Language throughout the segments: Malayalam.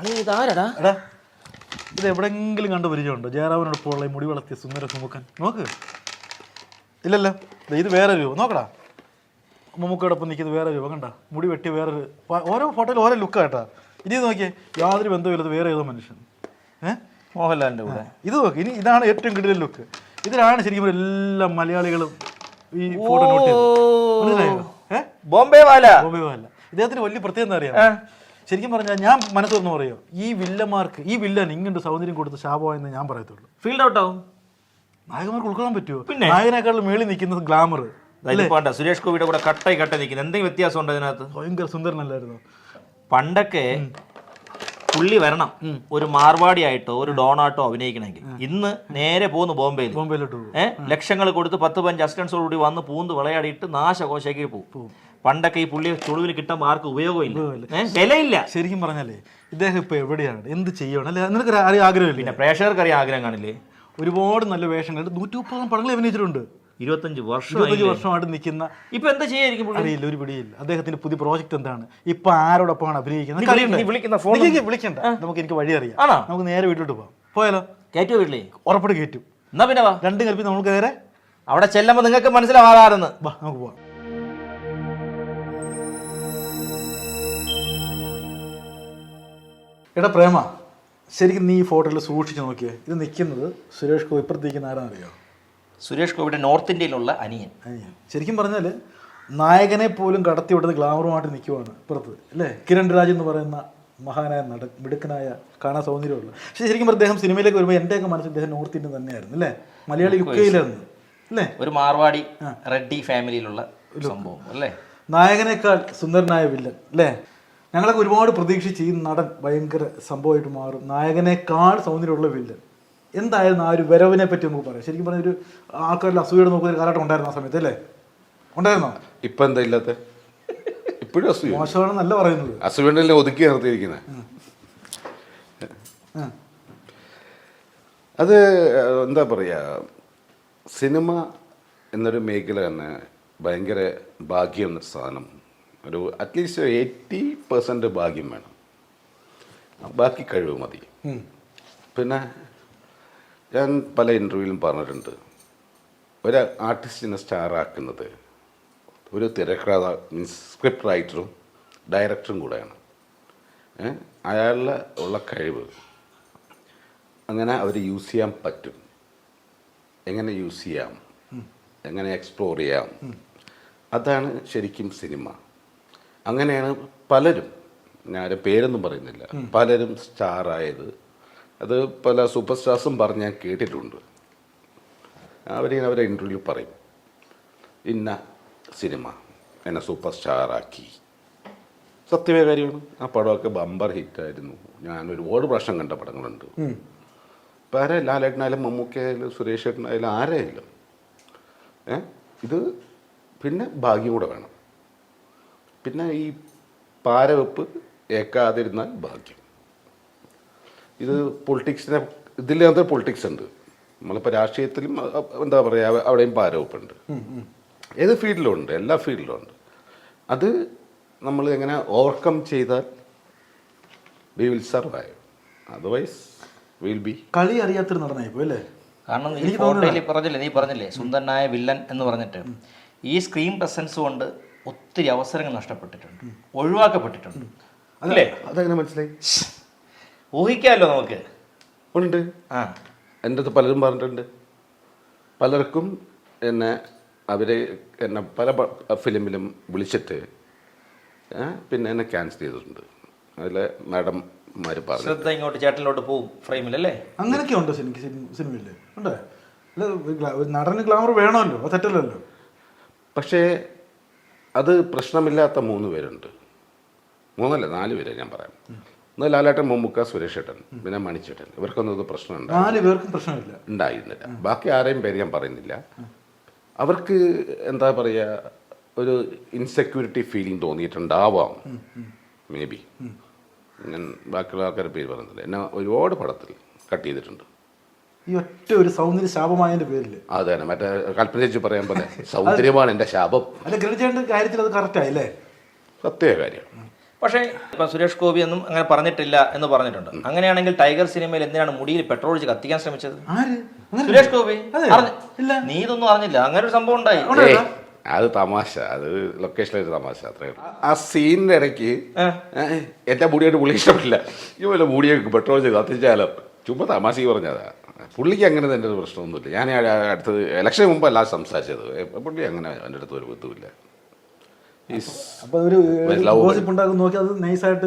ഇതാരടാ എടാ ഇത് എവിടെങ്കിലും കണ്ട് പരിചയമുണ്ടോ? ജയറാമിനോടൊപ്പമുള്ള മുടി വളർത്തിയ സുന്ദര സുമുഖൻ. നോക്ക്. ഇല്ലല്ലോ. ദേ ഇത് വേറെ രൂപം. നോക്കടാ. മമ്മൂക്കയോടൊപ്പം നിൽക്കുന്നത് വേറെ രൂപം. കണ്ട. മുടി വെട്ടി വേറൊരു ഓരോ ഫോട്ടോയിൽ ഓരോ ലുക്ക് കേട്ടാ. ഇനി ഇത് നോക്കിയേ യാതൊരു ബന്ധമില്ലാത്ത വേറെ ഏതോ മനുഷ്യൻ. ഏഹ് മോഹൻലാലിന്റെ കൂടെ. ഇത് നോക്ക്. ഇനി ഇതാണ് ഏറ്റവും കിടിലൻ ലുക്ക്. ഇതിലാണ് ശരിക്കും എല്ലാ മലയാളികളും ഈ ഫോട്ടോ നോട്ട് ചെയ്തത്. വാല. ബോംബെ വാല. ഇദ്ദേഹത്തിന് വലിയ പ്രത്യേകത എന്താ അറിയാം ശരിക്കും പറഞ്ഞാൽ ഞാൻ മനസ്സ് മനസ്സൊന്ന് പറയുമോ ഈ വില്ലന്മാർക്ക് ഈ വില്ലൻ ഇങ്ങോട്ട് സൗന്ദര്യം കൊടുത്ത ശാപമായെന്ന് ഞാൻ പറയത്തുള്ളൂ. ഫീൽഡ് ഔട്ട് ആവും. നായകന്മാർക്ക് ഉൾക്കൊള്ളാൻ പറ്റുമോ പിന്നെ? നായകനേക്കാളും മേളിൽ നിൽക്കുന്നത് ഗ്ലാമർ സുരേഷ് ഗോപിയുടെ കൂടെ കട്ടായി കട്ട നിൽക്കുന്നത് എന്തെങ്കിലും വ്യത്യാസം ഉണ്ടോ അതിനകത്ത് ഭയങ്കര സുന്ദരനല്ലായിരുന്നു? പണ്ടൊക്കെ പുള്ളി വരണം. ഒരു മാർവാടി ആയിട്ടോ ഒരു ഡോണാട്ടോ അഭിനയിക്കണമെങ്കിൽ. ഇന്ന് നേരെ പോകുന്നു ബോംബെയിൽ ബോംബെയിലോട്ട് ഏഹ് ലക്ഷങ്ങൾ കൊടുത്ത് പത്ത് പഞ്ച് അസിസ്റ്റൻസോടുകൂടി വന്ന് പൂന്ത് വിളയാടിയിട്ട് നാശകോശയ്ക്ക് പോകും പണ്ടൊക്കെ ഈ പുള്ളി ചുളുവിന് കിട്ടുമ്പോൾ ആർക്കും ഉപയോഗമില്ല. വിലയില്ല. ശരിക്കും പറഞ്ഞാലേ ഇദ്ദേഹം ഇപ്പൊ എവിടെയാണ്? എന്ത് ചെയ്യണം? അല്ലെ? നിനക്ക് ആഗ്രഹമില്ല? പിന്നെ പ്രേക്ഷകർക്ക് അറിയാൻ ആഗ്രഹം കാണില്ലേ? ഒരുപാട് നല്ല വേഷങ്ങൾ നൂറ്റി മുപ്പതോളം പടങ്ങൾ അഭിനയിച്ചിട്ടുണ്ട്. ഇരുപത്തഞ്ച് വർഷം ഇരുപത്തഞ്ച് വർഷമായിട്ട് നിൽക്കുന്ന ഇപ്പൊ എന്താ ചെയ്യായിരിക്കും അറിയില്ല ഒരു പിടിയില്ല അദ്ദേഹത്തിന്റെ പുതിയ പ്രോജക്റ്റ് എന്താണ്? ഇപ്പൊ ആരോടൊപ്പമാണ് അഭിനയിക്കുന്നത്? വിളിക്കുന്ന നിക്ക് വിളിക്കണ്ട. നമുക്ക് എനിക്ക് വഴി അറിയാം? നമുക്ക് നേരെ വീട്ടിലോട്ട് പോവാം. പോയാലോ? കയറ്റോ വീട്ടിലേ? ഉറപ്പിട്ട് കയറ്റും. എന്നാ പിന്നെ വാ. രണ്ടും കൽപ്പി നമുക്ക് നേരെ അവിടെ ചെല്ലുമ്പോൾ നിങ്ങൾക്ക് മനസ്സിലാവാറെന്ന് വാ നമുക്ക് പോവാം. എടാ പ്രേമ ശരിക്കും നീ ഈ ഫോട്ടോയിൽ സൂക്ഷിച്ചു നോക്കിയേ. ഇത് നിൽക്കുന്നത് സുരേഷ് ഗോപി ഇപ്പുറത്തേക്കുന്ന ആരാണെന്നറിയോ സുരേഷ് ഗോപിയുടെ നോർത്ത് ഇന്ത്യയിലുള്ള അനിയൻ. അനിയൻ. ശരിക്കും പറഞ്ഞാൽ നായകനെ പോലും കടത്തി വിടുന്ന ഗ്ലാമറുമായിട്ട് നിൽക്കുവാണ് ഇപ്പുറത്ത് അല്ലേ? കിരൺ രാജ് എന്ന് പറയുന്ന മഹാനായ നട മിടുക്കനായ കാണാൻ സൗന്ദര്യമുള്ള. പക്ഷേ ശരിക്കും പറഞ്ഞാൽ അദ്ദേഹം സിനിമയിലേക്ക് വരുമ്പോൾ എന്റെയൊക്കെ മനസ്സിൽ അദ്ദേഹം നോർത്ത് ഇന്ത്യൻ തന്നെയായിരുന്നു അല്ലേ? മലയാളി യുക്കയിലായിരുന്നു അല്ലേ? ഒരു മാർവാടി റെഡ്ഡി ഫാമിലിയിലുള്ള സംഭവം അല്ലേ? നായകനേക്കാൾ സുന്ദരനായ വില്ലൻ അല്ലേ? ഞങ്ങളൊക്കെ ഒരുപാട് പ്രതീക്ഷിച്ച് ഈ നടൻ ഭയങ്കര സംഭവമായിട്ട് മാറും. നായകനേക്കാൾ സൗന്ദര്യമുള്ള വില്ലൻ എന്തായിരുന്നു ആ ഒരു വരവിനെ പറ്റി നമുക്ക് പറയാം. ശരിക്കും പറഞ്ഞ ഒരു ആൾക്കാരിൽ അസൂയയുടെ നോക്കുന്ന ഒരു കാലഘട്ടം ഉണ്ടായിരുന്നു ആ സമയത്ത് അല്ലേ? ഉണ്ടായിരുന്നോ? ഇപ്പൊ എന്താ ഇല്ലാത്ത? ഇപ്പോഴും അസൂയ. മോശമാണെന്നല്ല പറയുന്നത്. അസുഖണ്ടല്ലേ ഒതുക്കി നിർത്തിയിരിക്കുന്നത് അത് എന്താ പറയുക സിനിമ എന്നൊരു മേഖല തന്നെ ഭയങ്കര ഭാഗ്യം എന്നൊരു സാധനം. ഒരു അറ്റ്ലീസ്റ്റ് എയ്റ്റി പെർസെന്റ് ഭാഗ്യം വേണം. ബാക്കി കഴിവ് മതി. പിന്നെ ഞാൻ പല ഇന്റർവ്യൂവിലും പറഞ്ഞിട്ടുണ്ട്. ഒരു ആർട്ടിസ്റ്റിനെ സ്റ്റാർ ആക്കുന്നത് ഒരു തിരക്കഥ മീൻസ് സ്ക്രിപ്റ്റ് റൈറ്ററും ഡയറക്ടറും കൂടെയാണ്? അയാളിൽ ഉള്ള കഴിവ് അങ്ങനെ അവർ യൂസ് ചെയ്യാൻ പറ്റും? എങ്ങനെ യൂസ് ചെയ്യാം? എങ്ങനെ എക്സ്പ്ലോർ ചെയ്യാം? അതാണ് ശരിക്കും സിനിമ അങ്ങനെയാണ് പലരും ഞാൻ പേരൊന്നും പറയുന്നില്ല. പലരും സ്റ്റാർ ആയത് അത് പല സൂപ്പർ സ്റ്റാർസും പറഞ്ഞ് ഞാൻ കേട്ടിട്ടുണ്ട്. അവരിങ്ങനെ അവരെ ഇന്റർവ്യൂ പറയും. ഇന്ന സിനിമ എന്നെ സൂപ്പർ സ്റ്റാറാക്കി സത്യമേ കാര്യമാണ്. ആ പടമൊക്കെ ബമ്പർ ഹിറ്റായിരുന്നു. ഞാൻ ഒരുപാട് പ്രാവശ്യം കണ്ട പടങ്ങളുണ്ട്. വേറെ ഇപ്പം ആരെ? ലാലേട്ടനായാലും മമ്മൂക്കയായാലും സുരേഷ് ഏട്ടനായാലും ആരായാലും. ഏ? ഇത് പിന്നെ ഭാഗ്യം കൂടെ വേണം. പിന്നെ ഈ പാരവെപ്പ് ഏക്കാതിരുന്നാൽ ഭാഗ്യം. ഇത് പൊളിറ്റിക്സിനെ ഇതിനകത്ത് പൊളിറ്റിക്സ് ഉണ്ട്. നമ്മളിപ്പോൾ രാഷ്ട്രീയത്തിലും എന്താ പറയുക അവിടെയും പാരവെപ്പുണ്ട്. ഏത് ഫീൽഡിലും ഉണ്ട് എല്ലാ ഫീൽഡിലും ഉണ്ട് അത് നമ്മൾ എങ്ങനെ ഓവർകം ചെയ്താൽ we will survive. Otherwise will be കളി അറിയാത്തൊരു നടനായിപ്പോ അല്ലേ? കാരണം ഈ ഫോട്ടോയിൽ പറഞ്ഞില്ലേ നീ പറഞ്ഞില്ലേ സുന്ദരനായ വില്ലൻ എന്ന് പറഞ്ഞിട്ട്. ഈ സ്ക്രീൻ പ്രസൻസ് കൊണ്ട് ഒത്തിരി അവസരങ്ങൾ നഷ്ടപ്പെട്ടിട്ടുണ്ട്. ഒഴിവാക്കപ്പെട്ടിട്ടുണ്ട്. അല്ലേ? അതങ്ങനെ മനസ്സിലായി? ഊഹിക്കാമല്ലോ നമുക്ക്? ഉണ്ട്. ആ. എന്റെ അടുത്ത് പലരും പറഞ്ഞിട്ടുണ്ട്. പലർക്കും എന്നെ അവർ എന്നെ പല ഫിലിമിലും വിളിച്ചിട്ട് പിന്നെ എന്നെ ക്യാൻസൽ ചെയ്തിട്ടുണ്ട്. അതിൽ മാഡംമാർ പറഞ്ഞു. ശ്രദ്ധ ഇങ്ങോട്ട് ചേട്ടനിലോട്ട് പോകും ഫ്രെയിമിൽ അല്ലേ അങ്ങനെയൊക്കെ ഉണ്ടോ ശരിക്കും സിനിമ- സിനിമയിൽ. അല്ല ഒരു നടന് ഗ്ലാമർ വേണമല്ലോ അത് തെറ്റല്ലല്ലോ. പക്ഷേ അത് പ്രശ്നമില്ലാത്ത മൂന്ന് പേരുണ്ട്. മൂന്നല്ല നാല് പേരെ ഞാൻ പറയാം. ഒന്ന് ലാലേട്ടൻ മമ്മൂക്ക സുരേഷ് ഏട്ടൻ പിന്നെ മണിച്ചേട്ടൻ. ഇവർക്കൊന്നും ഇത് പ്രശ്നം നാല് പേർക്കും പ്രശ്നമില്ല. ഉണ്ടായിരുന്നില്ല. ബാക്കി ആരെയും പേര് ഞാൻ പറയുന്നില്ല. അവർക്ക് എന്താ പറയുക ഒരു ഇൻസെക്യൂരിറ്റി ഫീലിംഗ് തോന്നിയിട്ടുണ്ടാവാം. മേ ബി ഞാൻ ബാക്കിയുള്ള ആൾക്കാരുടെ പേര് പറയുന്നില്ല. എന്നെ ഒരുപാട് പടത്തിൽ കട്ട് ചെയ്തിട്ടുണ്ട്. ഈ ഒറ്റ ഒരു സൗന്ദര്യ ശാപമായതിന്റെ പേരിൽ അത് തന്നെ മറ്റേ കൽപ്പന ചേച്ചി പറയാൻ പോലെ സൗന്ദര്യമാണ് എന്റെ ശാപം. അല്ല ഗ്രഹിച്ചേണ്ട കാര്യത്തിൽ അത് കറക്റ്റ് ആയില്ലേ സത്യ കാര്യം. പക്ഷേ ഇപ്പം സുരേഷ് ഗോപി ഒന്നും അങ്ങനെ പറഞ്ഞിട്ടില്ല എന്ന് പറഞ്ഞിട്ടുണ്ട്. അങ്ങനെയാണെങ്കിൽ ടൈഗർ സിനിമയിൽ എന്തിനാണ് മുടിയിൽ പെട്രോൾ ഒഴിച്ച് കത്തിക്കാൻ ശ്രമിച്ചത്? ആര്? അങ്ങനെ സുരേഷ് ഗോപി. അറിഞ്ഞ- ഇല്ല. നീ ഇതൊന്നും അറിഞ്ഞില്ല. അങ്ങനെ ഒരു സംഭവം ഉണ്ടായി. ഏയ്, അത് തമാശ. അത് ലൊക്കേഷനിലൊരു തമാശ അത്രേ ഉള്ളൂ. ആ സീനിന്റെ ഇടയ്ക്ക് ഏ. ഏ, എന്റെ മുടിയായിട്ട് പുള്ളി ഇഷ്ടപ്പെട്ടില്ല. ഈ പോലെ മുടിയൊക്കെ പെട്രോൾ ഒഴിച്ച് കത്തിച്ചാലോ ചുമ്മാ തമാശ പറഞ്ഞതാ. പുള്ളിക്ക് അങ്ങനെ എന്റെ ഒരു പ്രശ്നമൊന്നുമില്ല. ഞാൻ അടുത്തത് ഇലക്ഷന് മുമ്പ് അല്ല സംസാരിച്ചത്. പുള്ളി അങ്ങനെ എന്റെ അടുത്ത് ഒരു ബുദ്ധിമില്ല അതിന്റെ അത് നൈസായിട്ട്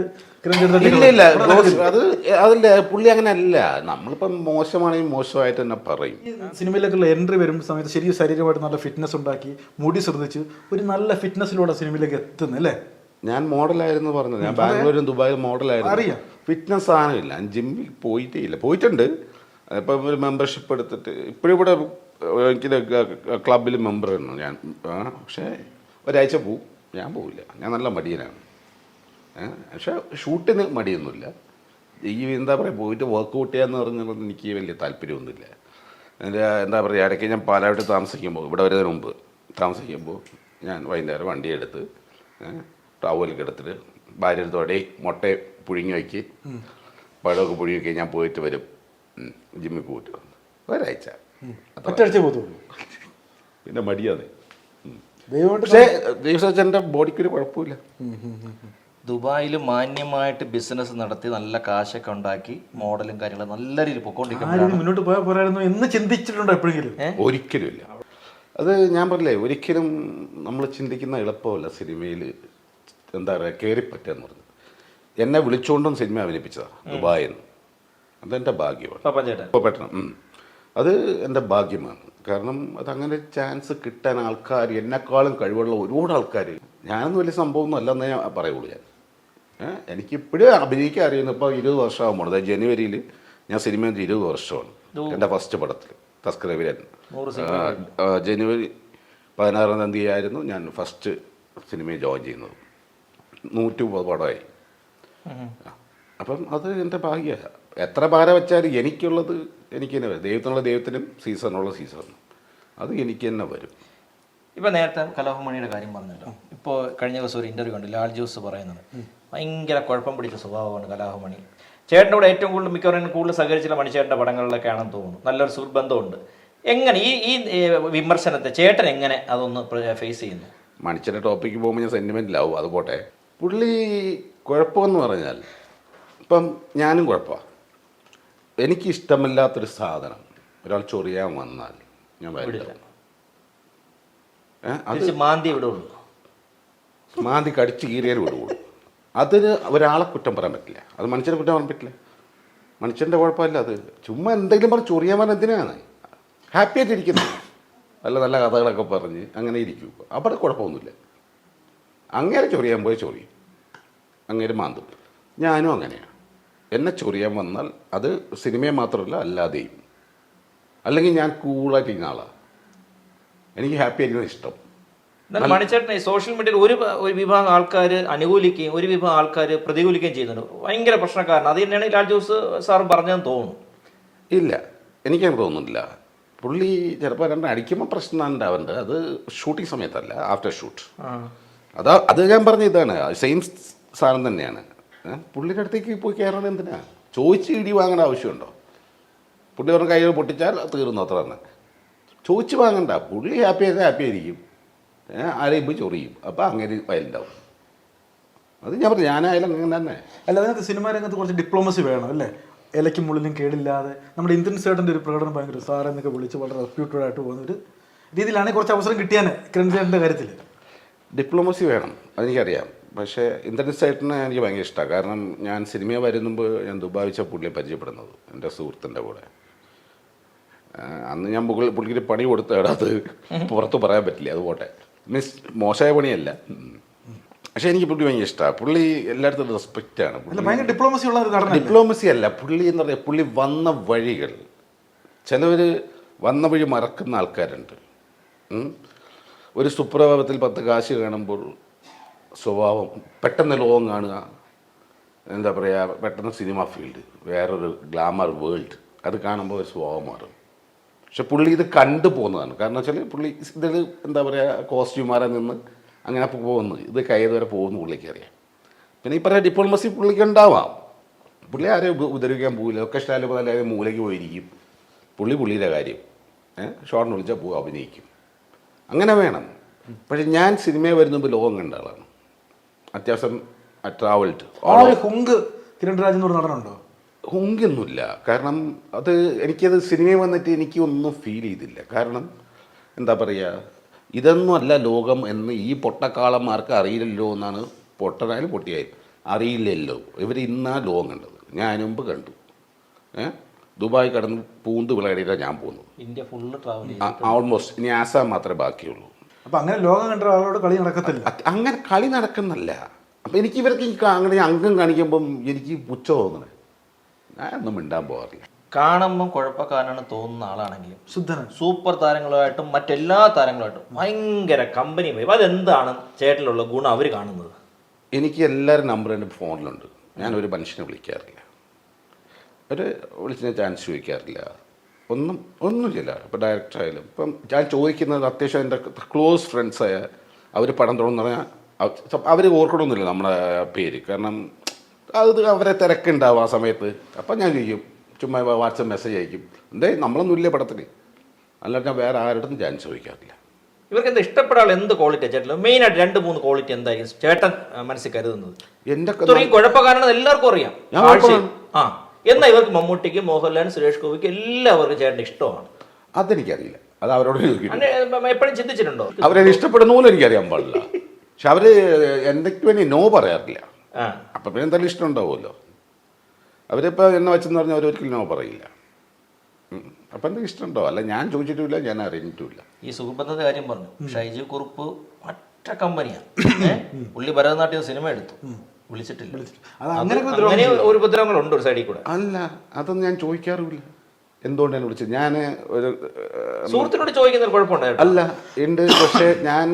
ഇല്ല ഇല്ല. ഗോസ്- അത് അതില്ല. പുള്ളി അങ്ങനെ അല്ല നമ്മളിപ്പം മോശമാണെങ്കിൽ മോശമായിട്ട് തന്നെ പറയും. സിനിമയിലേക്കുള്ള എൻട്രി വരുന്ന സമയത്ത് ശരി ശരീരമായിട്ട് നല്ല ഫിറ്റ്നസ് ഉണ്ടാക്കി മുടി ശ്രദ്ധിച്ച് ഒരു നല്ല ഫിറ്റ്നസിലൂടെ സിനിമയിലേക്ക് എത്തുന്നു അല്ലേ? ഞാൻ മോഡലായിരുന്നു പറഞ്ഞത്. ഞാൻ ബാംഗ്ലൂരും ദുബായിലും മോഡലായിരുന്നു. അറിയാം. ഫിറ്റ്നസ് സാധനമില്ല. ജിമ്മിൽ പോയിട്ടേ ഇല്ല. പോയിട്ടുണ്ട്. ഇപ്പം ഒരു മെമ്പർഷിപ്പ് എടുത്തിട്ട് ഇപ്പോഴും ഇവിടെ എനിക്ക് ക്ലബിൽ മെമ്പർ ആണ് ഞാൻ. പക്ഷേ ഒരാഴ്ച പോവും. ഞാൻ പോവില്ല. ഞാൻ നല്ല മടിയനാണ്. പക്ഷേ ഷൂട്ടിന് മടിയൊന്നുമില്ല. ഈ എന്താ പറയുക പോയിട്ട് വർക്കൗട്ട് ചെയ്യാന്ന് പറഞ്ഞത് എനിക്ക് വലിയ താല്പര്യമൊന്നുമില്ല. എന്റെ എന്താ പറയുക ഇടയ്ക്ക് ഞാൻ പാലായിട്ട് താമസിക്കുമ്പോൾ ഇവിടെ വരുന്നതിന് മുമ്പ് താമസിക്കുമ്പോൾ ഞാൻ വൈകുന്നേരം വണ്ടി എടുത്ത് ടവലൊക്കെ എടുത്തിട്ട് ഭാര്യ എടുത്തോടെ മുട്ട പുഴുങ്ങി വയ്ക്ക്. പഴമൊക്കെ പുഴുങ്ങി വയ്ക്കുക ഞാൻ പോയിട്ട് വരും. ജിമ്മിൽ പോയിട്ട് വന്നു. ഒരാഴ്ച ഒറ്റാഴ്ച പോകത്തുള്ളൂ. പിന്നെ മടിയാണ് ദൈവമായിട്ട് പക്ഷേ ദേവസ്വച്ചന്റെ ബോഡിക്കൊരു കുഴപ്പമില്ല. ദുബായിൽ മാന്യമായിട്ട് ബിസിനസ് നടത്തി നല്ല കാശൊക്കെ ഉണ്ടാക്കി മോഡലും കാര്യങ്ങളും നല്ല രീതിയിൽ പോയിക്കൊണ്ടിരിക്കുന്നു മുന്നോട്ട് പോയാൽ പോരായിരുന്നു എന്ന് ചിന്തിച്ചിട്ടുണ്ടോ എപ്പോഴെങ്കിലും? ഒരിക്കലും ഇല്ല. അത് ഞാൻ പറഞ്ഞില്ലേ ഒരിക്കലും നമ്മൾ ചിന്തിക്കുന്ന എളുപ്പമല്ല സിനിമയിൽ എന്താ പറയുക കയറിപ്പറ്റുക എന്ന് പറഞ്ഞത് എന്നെ വിളിച്ചുകൊണ്ടും സിനിമ അഭിനയിപ്പിച്ചതാണ് ദുബായിൽ നിന്ന് അതെന്റെ ഭാഗ്യമാണ്. അത് എന്റെ ഭാഗ്യമാണ്. കാരണം അതങ്ങനെ ചാൻസ് കിട്ടാൻ ആൾക്കാർ എന്നെക്കാളും കഴിവുള്ള ഒരുപാട് ആൾക്കാർ ഞാനൊന്നും വലിയ സംഭവമൊന്നും അല്ലെന്നേ ഞാൻ പറയുള്ളൂ ഞാൻ. എനിക്കിപ്പോഴും അഭിനയിക്കാൻ അറിയുന്നു ഇപ്പോൾ ഇരുപത് വർഷമാകുമ്പോൾ അതായത് ജനുവരിയിൽ ഞാൻ സിനിമ ഇരുപത് വർഷമാണ്. എന്റെ ഫസ്റ്റ് പടത്തിൽ തസ്കരവിരൻ ജനുവരി പതിനാറാം തീയതി ആയിരുന്നു ഞാൻ ഫസ്റ്റ് സിനിമയിൽ ജോയിൻ ചെയ്യുന്നത്. നൂറ്റി മുപ്പത് പടമായി. അപ്പം അത് എന്റെ ഭാഗ്യമാണ് എത്ര പാര വെച്ചാലും എനിക്കുള്ളത് എനിക്ക് തന്നെ വരും. ദൈവത്തിനുള്ള ദൈവത്തിനും സീസണുള്ള സീസണും അത് എനിക്ക് തന്നെ വരും. ഇപ്പം നേരത്തെ കലാഭമണിയുടെ കാര്യം പറഞ്ഞല്ലോ. ഇപ്പോൾ കഴിഞ്ഞ ദിവസം ഒരു ഇന്റർവ്യൂ ഉണ്ട് ലാൽ ജോസ് പറയുന്നത്. ഭയങ്കര കുഴപ്പം പിടിച്ച സ്വഭാവമാണ് കലാഭമണി ചേട്ടന്റെ കൂടെ ഏറ്റവും കൂടുതൽ മിക്കവാറും കൂടുതൽ സഹകരിച്ചുള്ള മണിച്ചേട്ടന്റെ പടങ്ങളിലൊക്കെ ആണെന്ന് തോന്നുന്നു. നല്ലൊരു സുഹൃബന്ധമുണ്ട് എങ്ങനെ ഈ ഈ വിമർശനത്തെ ചേട്ടൻ എങ്ങനെ അതൊന്ന് ഫേസ് ചെയ്യുന്നു? മണിച്ചന്റെ ടോപ്പിക്ക് പോകുമ്പോൾ ഞാൻ സെന്റിമെന്റിലാവും അത് പോട്ടെ. പുള്ളി കുഴപ്പമെന്ന് പറഞ്ഞാൽ ഇപ്പം ഞാനും കുഴപ്പമാണ് എനിക്ക് ഇഷ്ടമില്ലാത്തൊരു സാധനം. ഒരാൾ ചൊറിയാൻ വന്നാൽ ഞാൻ വരില്ല അത് മാന്തി വിടുള്ളൂ മാന്തി കടിച്ച് കീറിയാൽ വിടുകയുള്ളൂ അതിന് ഒരാളെ കുറ്റം പറയാൻ പറ്റില്ല. അത് മനുഷ്യനെ കുറ്റം പറയാൻ പറ്റില്ല. മനുഷ്യന്റെ കുഴപ്പമില്ല അത്. ചുമ്മാ എന്തെങ്കിലും പറഞ്ഞ് ചൊറിയാൻ പറഞ്ഞ എന്തിനാണ്? ഹാപ്പി ആയിട്ട് ഇരിക്കുന്നു. നല്ല നല്ല കഥകളൊക്കെ പറഞ്ഞ് അങ്ങനെ ഇരിക്കും. അവിടെ കുഴപ്പമൊന്നുമില്ല. അങ്ങനെ ചൊറിയാൻ പോയി ചൊറിയും. അങ്ങനെ മാന്തും. ഞാനും അങ്ങനെയാണ് എന്നെ ചൊറിയാൻ വന്നാൽ അത് സിനിമയെ മാത്രമല്ല അല്ലാതെയും. അല്ലെങ്കിൽ ഞാൻ കൂളായിട്ടിരിക്കുന്ന ആളാണ് എനിക്ക് ഹാപ്പി ആയിരിക്കുന്ന ഇഷ്ടം. എന്നാൽ ഈ സോഷ്യൽ മീഡിയയിൽ ഒരു ഒരു വിഭാഗം ആൾക്കാർ അനുകൂലിക്കുകയും ഒരു വിഭാഗം ആൾക്കാർ പ്രതികൂലിക്കുകയും ചെയ്യുന്നുണ്ട്. ഭയങ്കര പ്രശ്നക്കാരൻ അത് തന്നെയാണ് ലാൽ ജോസ് സാർ പറഞ്ഞതെന്ന് തോന്നുന്നു. ഇല്ല. എനിക്കങ്ങനെ തോന്നുന്നില്ല. പുള്ളി ചിലപ്പോൾ രണ്ട് അടിക്കുമ്പോൾ പ്രശ്നം ഉണ്ടാവുന്നുണ്ട് അത് ഷൂട്ടിംഗ് സമയത്തല്ല ആഫ്റ്റർ ഷൂട്ട്. അതാ അത് ഞാൻ പറഞ്ഞ ഇതാണ്. സെയിം സാധനം തന്നെയാണ്? പുള്ളിയുടെ അടുത്തേക്ക് പോയി കയറണം എന്തിനാ? ചോദിച്ച് ഇടി വാങ്ങേണ്ട ആവശ്യമുണ്ടോ? പുള്ളി പറഞ്ഞ കയ്യിൽ പൊട്ടിച്ചാൽ തീർന്നു അത്ര തന്നെ. ചോദിച്ച് വാങ്ങണ്ട. പുള്ളി ഹാപ്പി ആയത് ഹാപ്പി ആയിരിക്കും. ആരെയും പോയി ചൊറിയും. അപ്പോൾ അങ്ങനെ വയലുണ്ടാവും അത് ഞാൻ പറഞ്ഞു ഞാനായാലും അങ്ങനെ തന്നെ. അല്ല അതിനകത്ത് സിനിമാ രംഗത്ത് കുറച്ച് ഡിപ്ലോമസി വേണം അല്ലേ? ഇലയ്ക്കും മുള്ളിലും കേടില്ലാതെ. നമ്മുടെ ഇന്ത്യൻ സേട്ടന്റെ ഒരു പ്രകടനം ഭയങ്കര സാറെന്നൊക്കെ വിളിച്ച് വളരെ റെപ്യൂട്ടഡ് ആയിട്ട് പോകുന്ന ഒരു രീതിയിലാണെങ്കിൽ കുറച്ച് അവസരം കിട്ടിയാൽ കിരൺ സേട്ടന്റെ കാര്യത്തിൽ ഡിപ്ലോമസി വേണം അതെനിക്കറിയാം. പക്ഷേ ഇന്ദ്രജിത് ചേട്ടനെ എനിക്ക് ഭയങ്കര ഇഷ്ടമാണ് കാരണം ഞാൻ സിനിമ വരുന്നുമ്പോൾ ഞാൻ ദുബാവിച്ച വെച്ച പുള്ളിയെ പരിചയപ്പെടുന്നത് എന്റെ സുഹൃത്തിന്റെ കൂടെ. അന്ന് ഞാൻ പുള്ളി പുള്ളിക്ക് പണി കൊടുത്തതാണ് അത്. പുറത്ത് പറയാൻ പറ്റില്ല അത് പോട്ടെ. മീൻസ് മോശമായ പണിയല്ല. പക്ഷേ എനിക്ക് പുള്ളി ഭയങ്കര ഇഷ്ടമാണ് പുള്ളി എല്ലായിടത്തും റെസ്പെക്റ്റാണ് ഡിപ്ലോമസി ഉള്ള ഡിപ്ലോമസി അല്ല. പുള്ളി എന്ന് പറയുക പുള്ളി വന്ന വഴികൾ. ചിലവർ വന്ന വഴി മറക്കുന്ന ആൾക്കാരുണ്ട്. ഒരു സുപ്രഭാതത്തിൽ പത്ത് കാശ് കാണുമ്പോൾ സ്വഭാവം പെട്ടെന്ന് ലോകം കാണുക. എന്താ പറയുക പെട്ടെന്ന് സിനിമ ഫീൽഡ് വേറൊരു ഗ്ലാമർ വേൾഡ് അത് കാണുമ്പോൾ ഒരു സ്വഭാവം മാറും. പക്ഷെ പുള്ളി ഇത് കണ്ടു പോകുന്നതാണ്. കാരണം വെച്ചാൽ പുള്ളി ഇതിൽ എന്താ പറയുക കോസ്റ്റ്യൂമാരെ നിന്ന് അങ്ങനെ പോകുന്നു. ഇത് കയ്യത് വരെ പോകുന്നു പുള്ളിക്ക് അറിയാം. പിന്നെ ഈ പറഞ്ഞ ഡിപ്ലോമസി പുള്ളിക്ക് ഉണ്ടാവാം. പുള്ളി ആരെയും ഉപ- ഉപദ്രവിക്കാൻ പോകില്ല ഒക്കെ പോലെ ആരെയും മൂലയ്ക്ക് പോയിരിക്കും. പുള്ളി പുള്ളിയുടെ കാര്യം. ഏഹ് ഷോർട്ടിന് വിളിച്ചാൽ പോകും അഭിനയിക്കും. അങ്ങനെ വേണം. പക്ഷെ ഞാൻ സിനിമയെ വരുന്ന ലോകം കണ്ട ആളാണ്. അത്യാവശ്യം ട്രാവൽഡ് ആ ഒരു ഹുങ്ക് കിരൺ രാജ് എന്ന് പറഞ്ഞ നടനുണ്ടോ? ഹുങ്കൊന്നുമില്ല. കാരണം അത് എനിക്കത് സിനിമയിൽ വന്നിട്ട് എനിക്ക് ഒന്നും ഫീൽ ചെയ്തില്ല. കാരണം എന്താ പറയുക ഇതൊന്നുമല്ല ലോകം എന്ന് ഈ പൊട്ടക്കാളന്മാർക്ക് അറിയില്ലല്ലോ എന്നാണ് പൊട്ടനായാലും പൊട്ടിയായാലും അറിയില്ലല്ലോ. ഇവർ ഇന്നാ ലോകം കണ്ടത്. ഞാൻ അതിന് മുമ്പ് കണ്ടു. ഏ? ദുബായ് കടന്ന് പൂന്ത് വിളയടിയിട്ടാണ് ഞാൻ പോകുന്നത്. India full travel almost almost ഇനി ആസാം മാത്രമേ ബാക്കിയുള്ളൂ. അപ്പൊ അങ്ങനെ ലോകം കണ്ട ഒരാളോട് കളി നടക്കത്തില്ല. അങ്ങനെ കളി നടക്കുന്നല്ല. അപ്പം എനിക്ക് ഇവർക്ക് അങ്ങനെ അംഗം കാണിക്കുമ്പം എനിക്ക് പുച്ഛ തോന്നണേ. ഒന്നും മിണ്ടാൻ പോകാറില്ല. കാണുമ്പോൾ കുഴപ്പക്കാരനാണ് തോന്നുന്ന ആളാണെങ്കിലും ശുദ്ധനാണ്. സൂപ്പർ താരങ്ങളുമായിട്ടും മറ്റെല്ലാ താരങ്ങളുമായിട്ടും ഭയങ്കര കമ്പനി വൈബ് അതെന്താണ് ചേട്ടനിലുള്ള ഗുണം അവർ കാണുന്നത്? എനിക്ക് എല്ലാവരും നമ്പർ എന്റെ ഫോണിലുണ്ട് ഞാൻ ഒരു മനുഷ്യനെ വിളിക്കാറില്ല. ഒരു വിളിച്ചിന് ചാൻസ് ചോദിക്കാറില്ല. ഒന്നും ഒന്നും ചെയ്യില്ല ഇപ്പോൾ ഡയറക്ടർ ആയാലും. ഇപ്പം ഞാൻ ചോദിക്കുന്നത് അത്യാവശ്യം എന്റെ ക്ലോസ് ഫ്രണ്ട്സായ അവർ പടം തുടങ്ങുന്ന പറഞ്ഞാൽ അവർ ഓർക്കണമെന്നില്ല നമ്മുടെ പേര്. കാരണം അത് അവരെ തിരക്കുണ്ടാവും ആ സമയത്ത്. അപ്പം ഞാൻ ചെയ്യും ചുമ്മാ വാട്സപ്പ് മെസ്സേജ് അയക്കും. എന്തേ നമ്മളൊന്നും ഇല്ലേ പടത്തിന്. അല്ലാണ്ട് ഞാൻ വേറെ ആരുടെ ഞാൻ ചോദിക്കാറില്ല. ഇവർക്ക് എന്താ ഇഷ്ടപ്പെടാനുള്ള എന്ത് ക്വാളിറ്റി ചേട്ടൻ മെയിൻ ആയിട്ട് രണ്ട് മൂന്ന് ക്വാളിറ്റി എന്തായിരിക്കും ചേട്ടൻ മനസ്സിൽ കരുതുന്നത്? എന്റെ കാരണം എല്ലാവർക്കും അറിയാം. ആ. എന്നാൽ ഇവർക്ക് മമ്മൂട്ടിക്ക് മോഹൻലാൽ സുരേഷ് ഗോപിക്ക് എല്ലാവർക്കും ചേട്ടൻ ഇഷ്ടമാണ്. അതെനിക്കറിയില്ല. അത് അവരോട് എപ്പോഴും ചിന്തിച്ചിട്ടുണ്ടോ? അവരെ ഇഷ്ടപ്പെടുന്ന പോലും എനിക്കറിയാൻ പാടില്ല. പക്ഷെ അവർ എന്തൊക്കെ വേണ്ടി നോ പറയാറില്ല. അപ്പൊ പിന്നെ എന്തായാലും ഇഷ്ടം ഉണ്ടാവുമല്ലോ. അവരിപ്പോൾ എന്നെ വെച്ചെന്ന് പറഞ്ഞാൽ അവരൊരിക്കലും നോ പറയില്ല. അപ്പൊ എന്തെങ്കിലും ഇഷ്ടമുണ്ടോ അല്ല ഞാൻ ചോദിച്ചിട്ടില്ല ഞാൻ അറിഞ്ഞിട്ടുമില്ല. ഈ സുഖബന്ധത്തെ കാര്യം പറഞ്ഞു. ഷൈജു കുറുപ്പ് ഒറ്റ കമ്പനിയാണ് പുള്ളി ഭരതനാട്യം സിനിമ എടുത്തു. വിളിച്ചിട്ടില്ല. അത് അങ്ങനെ ഒരു ഉപദ്രവങ്ങളുണ്ട് ഒരു സൈഡിൽ കൂടെ. അല്ല അതൊന്നും ഞാൻ ചോദിക്കാറുമില്ല. എന്തുകൊണ്ടാണ് വിളിച്ചത്? ഞാൻ ഒരു സുഹൃത്തിനോട് ചോദിക്കുന്ന കുഴപ്പമുണ്ടായിരുന്നു അല്ല ഉണ്ട്. പക്ഷേ ഞാൻ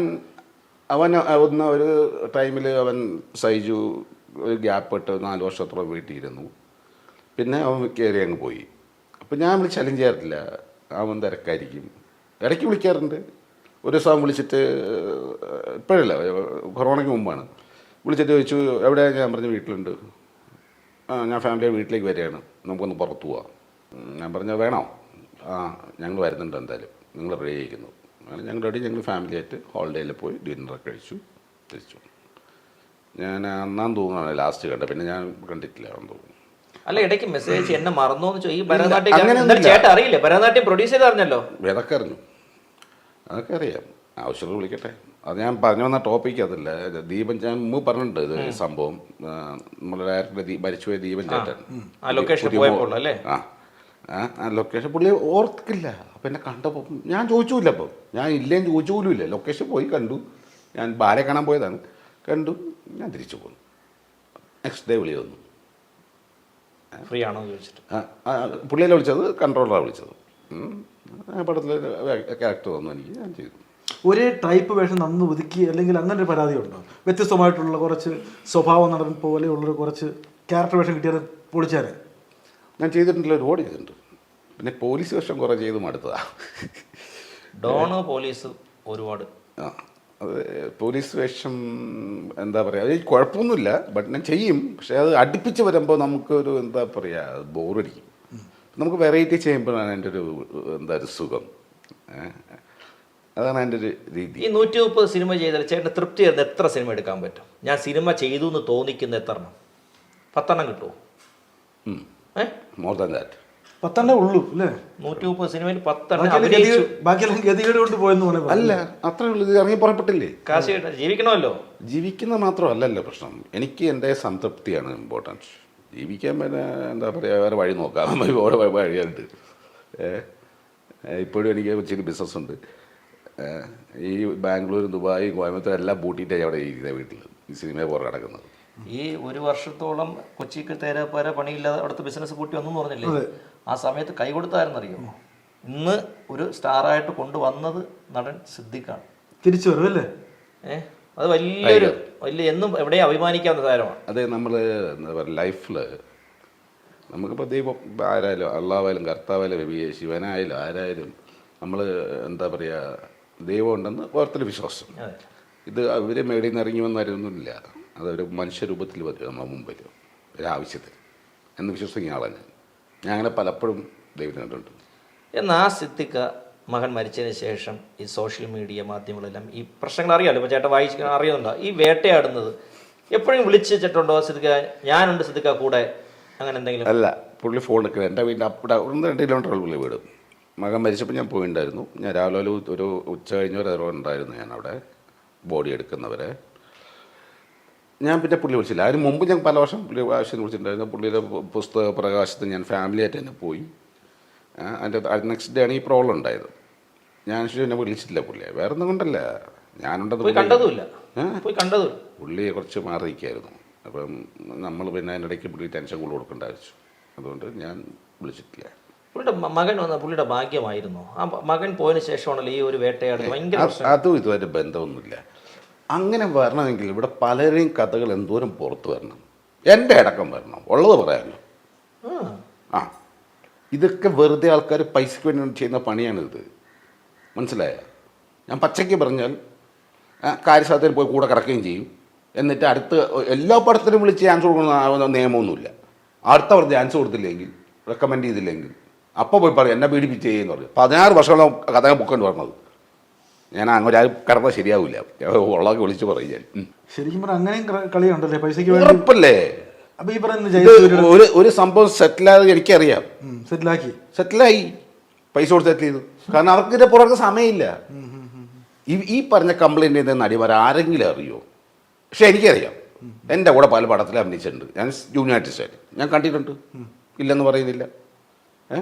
അവൻ ഒന്ന് ഒരു ടൈമിൽ അവൻ സൈജു ഒരു ഗ്യാപ്പ് ഇട്ട് നാല് വർഷത്തോളം വീട്ടിൽ ഇരുന്നു പിന്നെ അവൻ കയറി അങ്ങ് പോയി. അപ്പം ഞാൻ വിളിച്ച് ചലഞ്ച് ചെയ്യാറില്ല. അവൻ തിരക്കായിരിക്കും. ഇടയ്ക്ക് വിളിക്കാറുണ്ട്. ഒരു ദിവസം വിളിച്ചിട്ട് ഇപ്പോഴല്ല കൊറോണയ്ക്ക് മുമ്പാണ്. വിളിച്ചിട്ട് ചോദിച്ചു എവിടെ? ഞാൻ പറഞ്ഞു വീട്ടിലുണ്ട്. ആ ഞാൻ ഫാമിലി വീട്ടിലേക്ക് വരികയാണ്. നമുക്കൊന്ന് പുറത്തു പോവാം. ഞാൻ പറഞ്ഞു വേണോ? ആ ഞങ്ങൾ വരുന്നുണ്ട് എന്തായാലും. നിങ്ങൾ റെഡി ആയിരിക്കുന്നു. അങ്ങനെ ഞങ്ങൾ റെഡി ഞങ്ങൾ ഫാമിലി ആയിട്ട് ഹോളിഡേയിൽ പോയി ഡിന്നറൊക്കെ കഴിച്ചു തിരിച്ചു. ഞാൻ അന്നാന്ന് തോന്നുന്നു ലാസ്റ്റ് കണ്ടത്. പിന്നെ ഞാൻ കണ്ടിട്ടില്ല എന്ന് തോന്നുന്നു. അല്ല ഇടയ്ക്ക് മെസ്സേജ് എന്നെ മറന്നോന്ന് ചോദിച്ചു. ഈ ഭരതനാട്യം. ചേട്ടൻ അറിയില്ലേ? ഭരതനാട്യം പ്രൊഡ്യൂസ് ചെയ്ത് അറിഞ്ഞല്ലോ അതൊക്കെ അറിഞ്ഞു? അതൊക്കെ അറിയാം. ആവശ്യമുള്ള വിളിക്കട്ടെ. അത് ഞാൻ പറഞ്ഞു വന്ന ടോപ്പിക് അതല്ല. ദീപൻ ഞാൻ മുമ്പ് പറഞ്ഞിട്ടുണ്ട് ഇത് സംഭവം. നമ്മുടെ ഡയറക്ടർ മരിച്ചുപോയ ദീപൻ ചേട്ടൻ. ആ ആ. ലൊക്കേഷൻ പുള്ളി ഓർക്കില്ല അപ്പം എന്നെ കണ്ടപ്പോൾ ഞാൻ ചോദിച്ചില്ല അപ്പം ഞാൻ ഇല്ലേന്ന് ചോദിച്ചു പോലും ഇല്ല ലൊക്കേഷൻ പോയി കണ്ടു. ഞാൻ ബാലെ കാണാൻ പോയതാണ്. കണ്ടു. ഞാൻ തിരിച്ചു പോന്നു. നെക്സ്റ്റ് ഡേ വിളി വന്നു. ഫ്രീ ആണോ ചോദിച്ചിട്ട്? പുള്ളിയല്ല വിളിച്ചത്? കൺട്രോളറാണ് വിളിച്ചത്. പടത്തിലെ പടത്തിൽ ക്യാരക്ടർ തന്നു എനിക്ക്. ഞാൻ ചെയ്തു. ഒരേ ടൈപ്പ് വേഷം നന്ന് ഒതുക്കി അല്ലെങ്കിൽ അങ്ങനെ ഒരു പരാതി ഉണ്ടോ? വ്യത്യസ്തമായിട്ടുള്ള കുറച്ച് സ്വഭാവ നടൻ പോലെയുള്ളൊരു കുറച്ച് ക്യാരക്ടർ വേഷം കിട്ടിയത് പൊളിച്ചാരെ ഞാൻ ചെയ്തിട്ടുണ്ടല്ലോ ഒരുപാട് ചെയ്തിട്ടുണ്ട്. പിന്നെ പോലീസ് വേഷം കുറേ ചെയ്ത് മടുത്തതാണ് ഡോണോ പോലീസ് ഒരുപാട്. ആ അത് പോലീസ് വേഷം എന്താ പറയുക അത് കുഴപ്പമൊന്നുമില്ല ബട്ട് ഞാൻ ചെയ്യും. പക്ഷേ അത് അടുപ്പിച്ച് വരുമ്പോൾ നമുക്കൊരു എന്താ പറയുക ബോറടിക്കും നമുക്ക് വെറൈറ്റി ചെയ്യുമ്പോഴാണ് എന്റെ ഒരു എന്താ ഒരു സുഖം? അതാണ് എന്റെ ഒരു രീതി. ഈ നൂറ്റി മുപ്പത് സിനിമ ചെയ്താൽ ചേട്ടന് തൃപ്തി ആയിരുന്ന എത്ര സിനിമ എടുക്കാൻ പറ്റും? ഞാൻ സിനിമ ചെയ്തു എന്ന് തോന്നിക്കുന്ന എത്ര എണ്ണം? പത്തെണ്ണം കിട്ടുമോ ഏ? മോർ ദാൻ ദാറ്റ് പത്തെണ്ണേ ഉള്ളൂ അല്ലേ? നൂറ്റി മുപ്പത് സിനിമയിൽ പത്തെണ്ണം ബാക്കിയെല്ലാം അഭിനയിച്ചു. ബാക്കിയെല്ലാം ഗതികേട് കൊണ്ട് പോയെന്ന് പറയാം അല്ല അത്രേ ഉള്ളൂ. ഇത് ഇറങ്ങി പുറപ്പെട്ടില്ലേ? കാശ് കിട്ടാൻ ജീവിക്കണമല്ലോ. ജീവിക്കുന്ന മാത്രമല്ലല്ലോ പ്രശ്നം. എനിക്ക് എന്റെ സംതൃപ്തിയാണ് ഇമ്പോർട്ടൻസ് ജീവിക്കാൻ പിന്നെ എന്താ പറയുക വേറെ വഴി നോക്കാം. ഓരോ വഴി- വഴിയുണ്ട്. ഏ, ഇപ്പോഴും എനിക്ക് ഇച്ചിരി ബിസിനസ്സുണ്ട് ഏ, ഈ ബാംഗ്ലൂർ ദുബായ് കോയമ്പത്തൂർ എല്ലാം പൂട്ടിയിട്ടാണ് അവിടെ ഇരിക്കുന്നത് വീട്ടിൽ ഈ സിനിമയെ പുറകെ നടക്കുന്നത്. ഈ ഒരു വർഷത്തോളം കൊച്ചിക്ക് തേരാപ്പാര പണിയില്ലാതെ അവിടുത്തെ ബിസിനസ് കൂട്ടി വന്നു പറഞ്ഞില്ലേ? ആ സമയത്ത് കൈ കൊടുത്തായിരുന്നറിയോ? ഇന്ന് ഒരു സ്റ്റാറായിട്ട് കൊണ്ടുവന്നത് നടൻ സിദ്ദിഖാണ്. തിരിച്ചു വരും അല്ലേ? ഏഹ് അത് വലിയൊരു വലിയ എന്നും എവിടെയും അഭിമാനിക്കാവുന്ന താരമാണ്. അതെ നമ്മൾ എന്താ പറയുക ലൈഫിൽ നമുക്കിപ്പോൾ ദൈവം ആരായാലും അള്ളാവായാലും കർത്താവായാലും ശിവനായാലും ആരായാലും നമ്മൾ എന്താ പറയുക ദൈവം ഉണ്ടെന്ന് ഓരോരുത്തർ വിശ്വാസം ഇത് അവർ മേടിയിൽ നിന്ന് ഇറങ്ങി വന്നവരൊന്നുമില്ല അതൊരു മനുഷ്യരൂപത്തിൽ വരും നമ്മുടെ മുമ്പിൽ ഒരു ആവശ്യത്തിൽ എന്ന് വിശ്വസിക്കുന്ന ആളാണ് ഞാൻ. ഞാൻ അങ്ങനെ പലപ്പോഴും ദൈവത്തിന് കണ്ടിട്ടുണ്ട്. എന്നാൽ ആ സിദ്ധിക്ക മകൻ മരിച്ചതിന് ശേഷം ഈ സോഷ്യൽ മീഡിയ മാധ്യമങ്ങളെല്ലാം ഈ പ്രശ്നങ്ങൾ അറിയാമല്ലോ. ഇപ്പോൾ ചേട്ടൻ വായിച്ച് അറിയുന്നുണ്ടോ? ഈ വേട്ടയാടുന്നത് എപ്പോഴും വിളിച്ച് വെച്ചിട്ടുണ്ടോ സിദ്ധിക്ക ഞാനുണ്ട് സിദ്ധിക്ക കൂടെ. അങ്ങനെ എന്തെങ്കിലും? അല്ല പുള്ളി ഫോൺ എടുക്കുന്നത് എന്റെ വീടിന്റെ അവിടെ ഒന്ന് രണ്ട് കിലോമീറ്റർ പുള്ളി വീട്. മകൻ മരിച്ചപ്പോൾ ഞാൻ പോയിണ്ടായിരുന്നു. ഞാൻ രാവിലെ ഒരു ഒരു ഉച്ച കഴിഞ്ഞ ഒരു ഉണ്ടായിരുന്നു ഞാൻ അവിടെ ബോഡി എടുക്കുന്നവരെ. ഞാൻ പിന്നെ പുള്ളി വിളിച്ചില്ല. അതിന് മുമ്പ് ഞാൻ പല വർഷം പുള്ളി ആവശ്യം വിളിച്ചിട്ടുണ്ടായിരുന്നു. പുള്ളിയുടെ പുസ്തക പ്രകാശത്ത് ഞാൻ ഫാമിലിയായിട്ട് തന്നെ പോയി. അതിന്റെ നെക്സ്റ്റ് ഡേ ആണ് ഈ പ്രോബ്ലം ഉണ്ടായത്. ഞാൻ ശരി എന്നെ വിളിച്ചിട്ടില്ല പുള്ളിയെ. വേറെ ഒന്നും കൊണ്ടല്ല. ഞാനുണ്ടെന്ന് പുള്ളിയെ കണ്ടതുമില്ല. കുറച്ച് മാറിയിരിക്കായിരുന്നു അപ്പം നമ്മൾ പിന്നെ അതിനിടയ്ക്ക് പുള്ളി ടെൻഷൻ കൂടുതൽ കൊടുക്കേണ്ട ആവശ്യം. അതുകൊണ്ട് ഞാൻ വിളിച്ചിട്ടില്ല. പുള്ളിയുടെ മകൻ വന്ന പുള്ളിയുടെ ഭാഗ്യമായിരുന്നു. ആ മകൻ പോയതിന് ശേഷമാണല്ലോ ഈ ഒരു ഭയങ്കര അത് ഇതുമായിട്ട് ബന്ധമൊന്നുമില്ല. അങ്ങനെ വരണമെങ്കിൽ ഇവിടെ പലരെയും കഥകൾ എന്തോരം പുറത്തു വരണം. എന്റെ അടക്കം വരണം. ഉള്ളത് പറയാമല്ലോ. ആ. ഇതൊക്കെ വെറുതെ ആൾക്കാർ പൈസയ്ക്ക് വേണ്ടി ചെയ്യുന്ന പണിയാണിത്. മനസ്സിലായ? ഞാൻ പച്ചയ്ക്ക് പറഞ്ഞാൽ കാര്യസാധ്യത പോയി കൂടെ കിടക്കുകയും ചെയ്യും. എന്നിട്ട് അടുത്ത എല്ലാ പടത്തിലും വിളിച്ച് ചാൻസ് കൊടുക്കുന്ന നിയമമൊന്നുമില്ല. അടുത്തവർ ചാൻസ് കൊടുത്തില്ലെങ്കിൽ റെക്കമെൻഡ് ചെയ്തില്ലെങ്കിൽ അപ്പോൾ പോയി പറയും എന്നെ പീഡിപ്പിച്ചേ എന്ന് പറഞ്ഞു പതിനാറ് വർഷമുള്ള കഥ ബുക്കുണ്ട് പറഞ്ഞത് ഞാൻ അങ്ങനെ ആരും കിടന്നാൽ ശരിയാവില്ല. ഉള്ളതൊക്കെ വിളിച്ച് പറയും ഞാൻ. ശരിക്കും പറഞ്ഞാൽ അങ്ങനെയും കള- കളിയുണ്ടല്ലേ? വേണ്ടി ഉറപ്പല്ലേ? അപ്പൊ ഈ പറയുന്ന ഒരു ഒരു സംഭവം സെറ്റിലായത് എനിക്കറിയാം. സെറ്റിലാക്കി. സെറ്റിലായി. പൈസ കൊടുത്ത് സെറ്റിൽ ചെയ്തു. കാരണം അവർക്ക് ഇതിന്റെ പുറകെ സമയമില്ല. ഈ ഈ പറഞ്ഞ കംപ്ലൈന്റ് ചെയ്യുന്ന നടിമാർ ആരെങ്കിലും അറിയോ? പക്ഷെ എനിക്കറിയാം. എന്റെ കൂടെ പല പടത്തിൽ അഭിനയിച്ചിട്ടുണ്ട്. ഞാൻ ജൂനിയർ ആർട്ടിസ്റ്റായിട്ട്. ഞാൻ കണ്ടിട്ടുണ്ട്. ഇല്ലെന്ന് പറയുന്നില്ല. ഏ?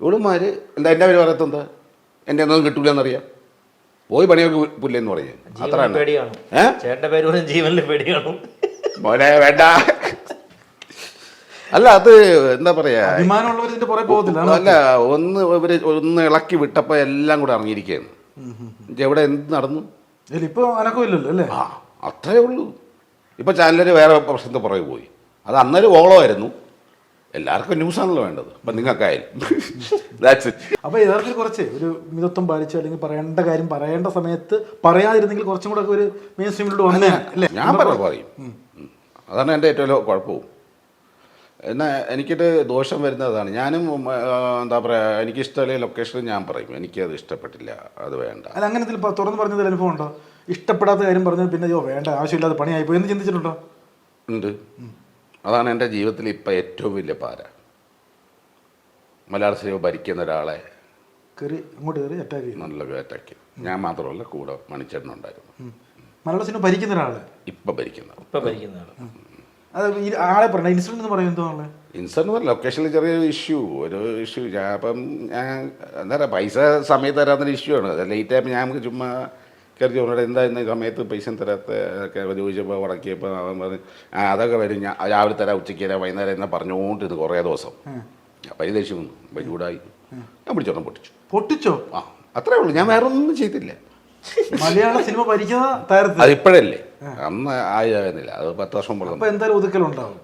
ഇവളുമാർ എന്താ എന്റെ പേര് പറയത്ത എന്താ? എന്റെ ഒന്നും കിട്ടൂല എന്നറിയാം പോയി പണിയൊക്കെ പുല്ലെന്ന് പറയും അത്ര ജീവനിൽ പേടി കാണും ഏ? ചേട്ടന്റെ പേര് ജീവനിൽ മോനെ വേണ്ട. അല്ല അത് എന്താ പറയാ? അല്ല ഒന്ന് ഇവർ ഒന്ന് ഇളക്കി വിട്ടപ്പോ എല്ലാം കൂടെ ഇറങ്ങിയിരിക്കുകയാണ് എവിടെ എന്ത് നടന്നു? ഇതിൽ ഇപ്പൊ അനക്കമില്ലല്ലോ അല്ലേ? ആ അത്രേ ഉള്ളൂ. ഇപ്പൊ ചാനലിന് വേറെ പ്രശ്നത്തെ പുറകെ പോയി. അത് അന്നൊരു ഓളമായിരുന്നു. എല്ലാവർക്കും ന്യൂസാണല്ലോ വേണ്ടത്. അപ്പൊ നിങ്ങൾക്കായാലും. ദാറ്റ്സ് ഇറ്റ് അപ്പൊ യഥാർത്ഥത്തിൽ കുറച്ച് ഒരു മിതത്വം പാലിച്ച് അല്ലെങ്കിൽ പറയേണ്ട കാര്യം പറയേണ്ട സമയത്ത് പറയാതിരുന്നെങ്കിൽ കുറച്ചും കൂടെ ഒരു മെയിൻ സ്ട്രീമിലോട്ട് വന്നേ. അല്ലേ ഞാൻ പറയും? അതാണ് എന്റെ ഏറ്റവും വലിയ കുഴപ്പവും. എന്നാൽ എനിക്കിട്ട് ദോഷം വരുന്നത് അതാണ് ഞാനും എന്താ പറയുക എനിക്കിഷ്ടമല്ലേ ലൊക്കേഷൻ ഞാൻ പറയും. എനിക്കത് ഇഷ്ടപ്പെട്ടില്ല. അത് വേണ്ട. അല്ല അങ്ങനെ തുറന്ന് പറഞ്ഞതിൽ അനുഭവം ഉണ്ടോ ഇഷ്ടപ്പെടാത്ത കാര്യം പറഞ്ഞാൽ പിന്നെ അയ്യോ വേണ്ട ആവശ്യമില്ലാതെ പണിയായി പോയി എന്ന് ചിന്തിച്ചിട്ടുണ്ടോ? ഉണ്ട്. അതാണ് എന്റെ ജീവിതത്തിൽ ഇപ്പം ഏറ്റവും വലിയ പാര. മലയാള സിനിമ ഭരിക്കുന്ന ഒരാളെ കയറി ഇങ്ങോട്ട് കയറി അറ്റാക്ക് ചെയ്യും. നല്ല അറ്റാക്ക് ഞാൻ മാത്രമല്ല കൂടെ മണിച്ചേട്ടനുണ്ടായിരുന്നു. മലയാള സിനിമ ഭരിക്കുന്ന ഒരാളെ? ഇപ്പം ഇപ്പൊ ഭരിക്കുന്ന ആൾ. അത് ഈ ആളെ പറഞ്ഞ ഇൻസിഡന്റ് എന്ന് പറയുന്നത് ലൊക്കേഷനിൽ ചെറിയൊരു ഇഷ്യൂ ഒരു ഇഷ്യൂ ഞാൻ അപ്പം ഞാൻ എന്താ പറയുക പൈസ സമയത്ത് തരാത്തൊരു ഇഷ്യൂ ആണ്. ലേറ്റ് ആയപ്പോൾ ഞാൻ നമുക്ക് ചുമ്മാ കയറി അവരോട് എന്താ ഇന്ന് സമയത്ത് പൈസ തരാത്ത ഒക്കെ ചോദിച്ചപ്പോൾ ഉടക്കിയപ്പോൾ അവൻ പറഞ്ഞു ആ അതൊക്കെ വരും. ഞാൻ രാവിലെ തരാം ഉച്ചയ്ക്ക് തരാം വൈകുന്നേരം എന്നാ പറഞ്ഞുകൊണ്ടിരുന്നു കുറേ ദിവസം. അപ്പം ദേഷ്യം വന്നു. അപ്പം ചൂടായി. ഞാൻ പിടിച്ചോണം പൊട്ടിച്ചു. പൊട്ടിച്ചോ? ആ അത്രേ ഉള്ളൂ. ഞാൻ വേറെ ഒന്നും ചെയ്തില്ല. മലയാള സിനിമ ഭരിക്കുന്ന അതിപ്പോഴല്ലേ അന്ന് ആയിരുന്നില്ല. അത് പത്ത് വർഷം പോലെ എന്തായാലും ഒതുക്കലുണ്ടാവും.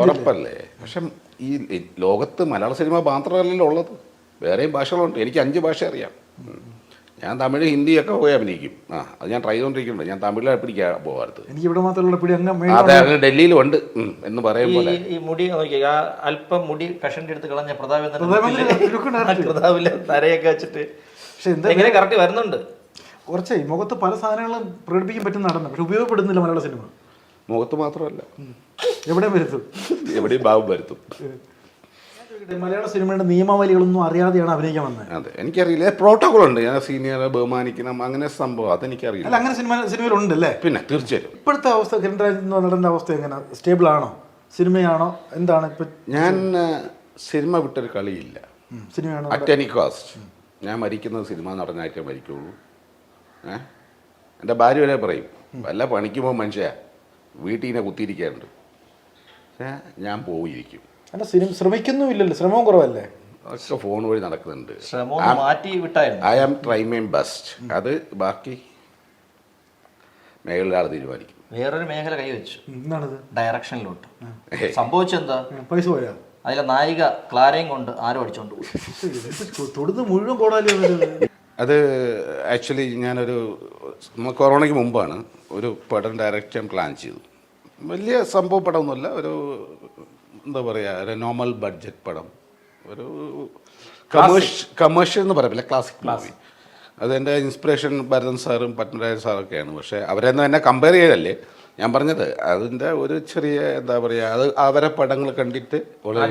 ഉറപ്പല്ലേ? പക്ഷെ ഈ ലോകത്ത് മലയാള സിനിമ മാത്രമല്ലല്ലോ ഉള്ളത്. വേറെയും ഭാഷകളുണ്ട്. എനിക്ക് അഞ്ച് ഭാഷ അറിയാം. ഞാൻ തമിഴ് ഹിന്ദിയൊക്കെ പോയി അഭിനയിക്കും. ആ അത് ഞാൻ ട്രൈ ചെയ്തുകൊണ്ടിരിക്കുന്നുണ്ട് ഞാൻ തമിഴിൽ പിടിക്കാൻ പോകാറുണ്ട് എനിക്ക് ഇവിടെ മാത്രമുള്ള പിടി അങ്ങ് അതെ അങ്ങനെ അത് ഡൽഹിയിലും ഉണ്ട്. ഉം, എന്ന് പറയും പോലെ. ഈ- ഈ മുടി നോക്കി ആ അല്പം മുടി കഷണ്ടി എടുത്ത് കളഞ്ഞ പ്രതാപേന്ദ്രൻ പ്രതാപേന്ദ്രൻ look ഉണ്ടായിരുന്നു. തരയൊക്കെ വെച്ചിട്ട് പക്ഷെ എന്താ എങ്ങനെ കറക്റ്റ് വരുന്നുണ്ട്. കുറച്ചേ മുഖത്ത് പല സാധനങ്ങളും പ്രകടിപ്പിക്കാൻ പറ്റുന്ന നടന്നു. പക്ഷെ ഉപയോഗപ്പെടുന്നില്ല മലയാള സിനിമ. മുഖത്ത് മാത്രമല്ല. എവിടെ വരുത്തും. എവിടെയും ഭാവം വരുത്തും. മലയാള സിനിമയുടെ നിയമാവലികളൊന്നും അറിയാതെയാണ് അഭിനയിക്കാൻ വന്നത് അതെ എനിക്കറിയില്ല. പ്രോട്ടോകോൾ ഉണ്ട് ഞാൻ സീനിയർ ബഹുമാനിക്കണം അങ്ങനെ സംഭവം. അതെനിക്കറിയില്ല. അല്ല അങ്ങനെ സിനിമ സിനിമയിലുണ്ട് അല്ലേ? പിന്നെ തീർച്ചയായും ഇപ്പോഴത്തെ അവസ്ഥ കിരൺരാജ് എന്ന അവസ്ഥ എങ്ങനെ? സ്റ്റേബിൾ ആണോ സിനിമയാണോ? എന്താണ് ഇപ്പൊ ഞാൻ സിനിമ വിട്ടൊരു കളിയില്ല. സിനിമയാണോ? അറ്റ് എനി കോസ്റ്റ് ഞാൻ മരിക്കുന്നത് സിനിമ നടനായിട്ടേ മരിക്കുള്ളൂ. ഏ? എന്റെ ഭാര്യ വരെ പറയും വല്ല പണിക്കുമ്പോൾ മനുഷ്യ. വീട്ടിൽ ഇങ്ങനെ കുത്തിയിരിക്കാറുണ്ട് ഞാൻ പോയിരിക്കും. അല്ല സിനിമ ശ്രമിക്കുന്നുമില്ലല്ലോ ശ്രമവും കുറവല്ലേ? അതൊക്കെ ഫോൺ വഴി നടക്കുന്നുണ്ട്. ശ്രമം ഒന്ന് മാറ്റി വിട്ടായിരുന്നു. I am try my best അത് ബാക്കി മേഖലയാൾ തീരുമാനിക്കും. വേറൊരു മേഖല കൈവച്ചു എന്താണിത്? ഡയറക്ഷനിലോട്ട്. സംഭവിച്ചെന്താ? പൈസ പോയാ? അതിലെ നായിക ക്ലാരയും കൊണ്ട് ആരും അടിച്ചോണ്ട് പോയി. തൊടുന്ന് മുഴുവൻ കോടാലി അത് ആക്ച്വലി ഞാനൊരു കൊറോണയ്ക്ക് മുമ്പാണ് ഒരു പടം ഡയറക്റ്റ് ചെയ്യാൻ പ്ലാൻ ചെയ്തു. വലിയ സംഭവ പടമൊന്നുമല്ല ഒരു എന്താ പറയുക ഒരു നോർമൽ ബഡ്ജറ്റ് പടം. ഒരു കമേഴ്ഷ്യൽ കമേഴ്ഷ്യൽ എന്ന് പറയില്ല ക്ലാസിക് മൂവി അതെന്റെ ഇൻസ്പിറേഷൻ ഭരതൻ സാറും പത്മരാജൻ സാറൊക്കെയാണ്. പക്ഷേ അവരെന്ന് എന്നെ കമ്പയർ ചെയ്തല്ലേ ഞാൻ പറഞ്ഞത് അതിന്റെ ഒരു ചെറിയ എന്താ പറയുക അത് അവരെ പടങ്ങൾ കണ്ടിട്ട്